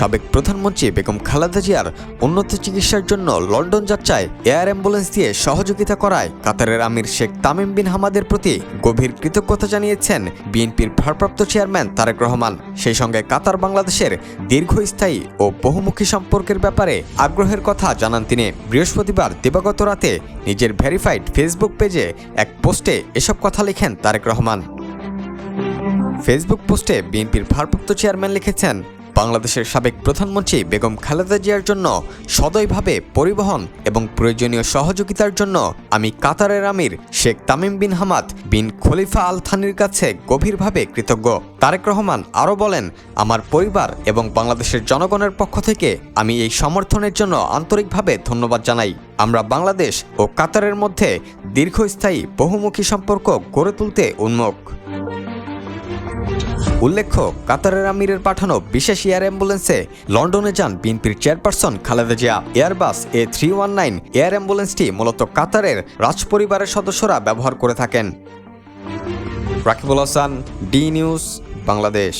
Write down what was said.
সাবেক প্রধানমন্ত্রী বেগম খালেদা জিয়ার উন্নত চিকিৎসার জন্য লন্ডন যাত্রায় এয়ার অ্যাম্বুলেন্স দিয়ে সহযোগিতা করায় কাতারের আমির শেখ তামিম বিন হামাদের প্রতি গভীর কৃতজ্ঞতা জানিয়েছেন বিএনপির ভারপ্রাপ্ত চেয়ারম্যান তারেক রহমান। সেই সঙ্গে কাতার বাংলাদেশের দীর্ঘস্থায়ী ও বহুমুখী সম্পর্কের ব্যাপারে আগ্রহের কথা জানান তিনি। বৃহস্পতিবার দিবাগত রাতে নিজের ভেরিফাইড ফেসবুক পেজে এক পোস্টে এসব কথা লিখেন তারেক রহমান। ফেসবুক পোস্টে বিএনপির ভারপ্রাপ্ত চেয়ারম্যান লিখেছেন বাংলাদেশের সাবেক প্রধানমন্ত্রী বেগম খালেদা জিয়ার জন্য সদয়ভাবে পরিবহন এবং প্রয়োজনীয় সহযোগিতার জন্য আমি কাতারের Amir Sheikh Tamim bin Hamad bin Khalifa Al থানির কাছে গভীরভাবে কৃতজ্ঞ। তারেক রহমান আরও বলেন, আমার পরিবার এবং বাংলাদেশের জনগণের পক্ষ থেকে আমি এই সমর্থনের জন্য আন্তরিকভাবে ধন্যবাদ জানাই। আমরা বাংলাদেশ ও কাতারের মধ্যে দীর্ঘস্থায়ী বহুমুখী সম্পর্ক গড়ে তুলতে উন্মুখ। উল্লেখ্য, কাতারের আমিরের পাঠানো বিশেষ এয়ার অ্যাম্বুলেন্সে লন্ডনে যান বিএনপির chairperson Khaleda Zia. Airbus A three one nine air অ্যাম্বুলেন্সটি মূলত কাতারের রাজপরিবারের সদস্যরা ব্যবহার করে থাকেন। Rakibul Hasan, D news, Bangladesh.